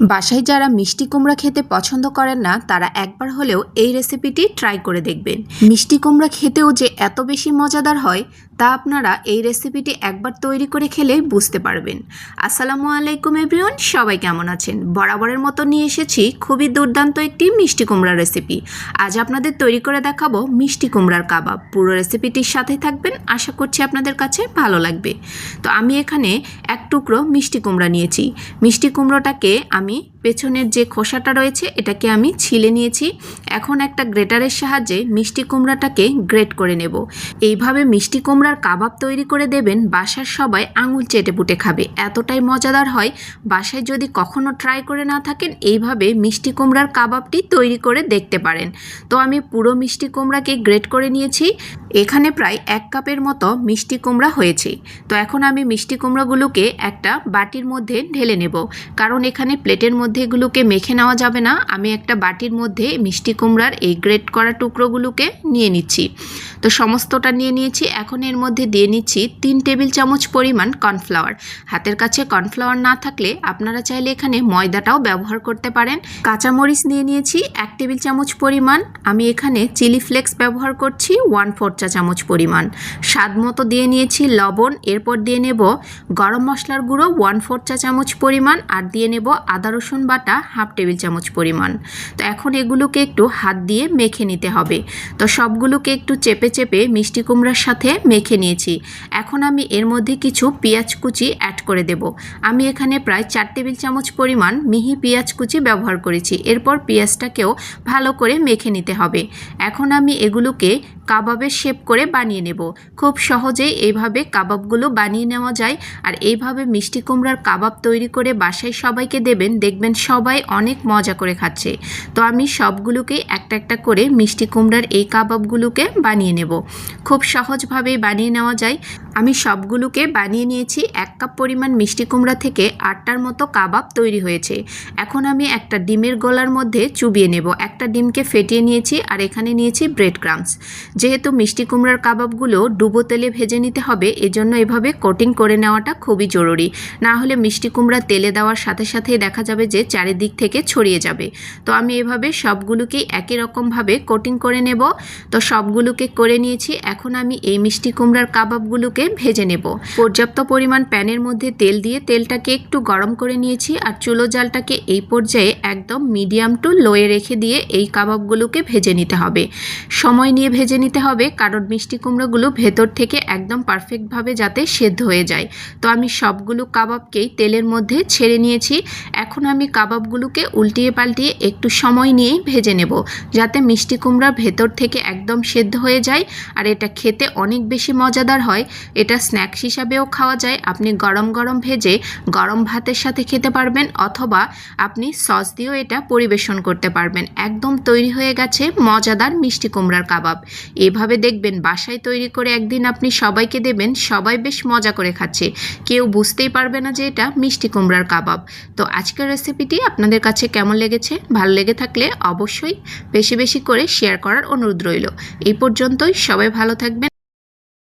বাসায় যারা মিষ্টি কুমড়া খেতে পছন্দ করেন না, তারা একবার হলেও এই রেসিপিটি ট্রাই করে দেখবেন। মিষ্টি কুমড়া খেতেও যে এত বেশি মজাদার হয়, তা আপনারা এই রেসিপিটি একবার তৈরি করে খেলে বুঝতে পারবেন। আসসালামু আলাইকুম এভরিওয়ান সবাই কেমন আছেন? বরাবরের মতো নিয়ে এসেছি খুবই দুর্দান্ত একটি মিষ্টি কুমড়া রেসিপি আজ আপনাদের তৈরি করে দেখাবো মিষ্টি কুমড়ার কাবাব। পুরো রেসিপিটির সাথে থাকবেন, আশা করছি আপনাদের কাছে ভালো লাগবে। তো আমি এখানে এক টুকরো মিষ্টি কুমড়া নিয়েছি। মিষ্টি কুমড়োটাকে আমি me? পেছনের যে খোসাটা রয়েছে, এটাকে আমি ছিলে নিয়েছি। এখন একটা গ্রেটারের সাহায্যে মিষ্টি কুমড়াটাকে গ্রেট করে নেব। এইভাবে মিষ্টি কুমড়ার কাবাব তৈরি করে দেবেন, বাসার সবাই আঙুল চেটে পুটে খাবে। এতটাই মজাদার হয়, বাসায় যদি কখনো ট্রাই করে না থাকেন, এইভাবে মিষ্টি কুমড়ার কাবাবটি তৈরি করে দেখতে পারেন। তো আমি পুরো মিষ্টি কুমড়াকে গ্রেট করে নিয়েছি। এখানে প্রায় এক কাপের মতো মিষ্টি কুমড়া হয়েছে। তো এখন আমি মিষ্টি কুমড়াগুলোকে একটা বাটির মধ্যে ঢেলে নেব। কারণ এখানে প্লেটের মধ্যে এগুলোকে মেখে নেওয়া যাবে না। আমি একটা বাটির মধ্যে মিষ্টি কুমড়ার এই গ্রেট করা টুকরোগুলোকে নিয়ে নিচ্ছি। তো সমস্তটা নিয়ে নিয়েছি। এখন এর মধ্যে দিয়ে নিচ্ছি তিন টেবিল চামচ পরিমাণ কর্নফ্লাওয়ার। হাতের কাছে কর্নফ্লাওয়ার না থাকলে আপনারা চাইলে এখানে ময়দাটাও ব্যবহার করতে পারেন। কাঁচামরিচ নিয়ে নিয়েছি এক টেবিল চামচ পরিমাণ। আমি এখানে চিলি ফ্লেক্স ব্যবহার করছি ওয়ান ফোর চা চামচ পরিমাণ। স্বাদ মতো দিয়ে নিয়েছি লবণ। এরপর দিয়ে নেব গরম মশলার গুঁড়ো ওয়ান ফোর চা চামচ পরিমাণ। আর দিয়ে নেব আদা রসুন বাটা হাফ টেবিল চামচ পরিমাণ। তো এখন এগুলোকে একটু হাত দিয়ে মেখে নিতে হবে। তো সবগুলোকে একটু চেপে চেপে মিষ্টি কুমড়ার সাথে মেখে নিয়েছি। এখন আমি এর মধ্যে কিছু পেঁয়াজ কুচি অ্যাড করে দেব। আমি এখানে প্রায় চার টেবিল চামচ পরিমাণ মিহি পেঁয়াজ কুচি ব্যবহার করেছি। এরপর পেঁয়াজটাকেও ভালো করে মেখে নিতে হবে। এখন আমি এগুলোকে কাবাবের শেপ করে বানিয়ে নেব। খুব সহজেই এইভাবে কাবাবগুলো বানিয়ে নেওয়া যায়। আর এইভাবে মিষ্টি কুমড়ার কাবাব তৈরি করে বাসায় সবাইকে দেবেন, দেখবেন সবাই অনেক মজা করে খাচ্ছে। তো আমি সবগুলোকেই একটা একটা করে মিষ্টি কুমড়ার এই কাবাবগুলোকে বানিয়ে নেব। খুব সহজভাবেই বানিয়ে নেওয়া যায়। আমি সবগুলোকে বানিয়ে নিয়েছি। এক কাপ পরিমাণ মিষ্টি কুমড়া থেকে আটটার মতো কাবাব তৈরি হয়েছে। এখন আমি একটা ডিমের গোলার মধ্যে চুবিয়ে নেব। একটা ডিমকে ফেটিয়ে নিয়েছি আর এখানে নিয়েছি ব্রেড ক্রামস যেহেতু মিষ্টি কুমড়ার কাবাবগুলো ডুবো তেলে ভেজে নিতে হবে, এজন্য এভাবে কোটিং করে নেওয়াটা খুবই জরুরি। না হলে মিষ্টি কুমড়া তেলে দেওয়ার সাথে সাথেই দেখা যাবে যে চারিদিক থেকে ছড়িয়ে যাবে। তো আমি এভাবে সবগুলোকেই একই রকমভাবে কোটিং করে নেব। তো সবগুলোকে করে নিয়েছি। এখন আমি এই মিষ্টি কুমড়ার কাবাবগুলোকে ভেজে নেব। পর্যাপ্ত পরিমাণ প্যানের মধ্যে তেল দিয়ে তেলটাকে একটু গরম করে নিয়েছি আর চুলো জালটাকে এই পর্যায়ে একদম মিডিয়াম টু লোয়ে রেখে দিয়ে এই কাবাবগুলোকে ভেজে নিতে হবে। সময় নিয়ে ভেজে নিতে হবে কারণ মিষ্টি কুমড়োগুলো ভেতর থেকে একদম পারফেক্টভাবে যাতে সেদ্ধ হয়ে যায়। তো আমি সবগুলো কাবাবকেই তেলের মধ্যে ছেড়ে নিয়েছি। এখন আমি কাবাবগুলোকে উল্টিয়ে পাল্টিয়ে একটু সময় নিয়েই ভেজে নেব, যাতে মিষ্টি কুমড়ার ভেতর থেকে একদম সেদ্ধ হয়ে যায়। আর এটা খেতে অনেক বেশি মজাদার হয়। এটা স্ন্যাক্স হিসাবেও খাওয়া যায়। আপনি গরম গরম ভেজে গরম ভাতের সাথে খেতে পারবেন, অথবা আপনি সস দিয়েও এটা পরিবেশন করতে পারবেন। একদম তৈরি হয়ে গেছে মজাদার মিষ্টি কুমড়ার কাবাব। এভাবে দেখবেন বাসায় তৈরি করে একদিন আপনি সবাইকে দেবেন, সবাই বেশ মজা করে খাচ্ছে। কেউ বুঝতেই পারবে না যে এটা মিষ্টি কুমড়ার কাবাব। তো আজকের রেসিপিটি আপনাদের কাছে কেমন লেগেছে, ভালো লেগে থাকলে অবশ্যই বেশি বেশি করে শেয়ার করার অনুরোধ রইল। এই পর্যন্তই, সবাই ভালো থাকবেন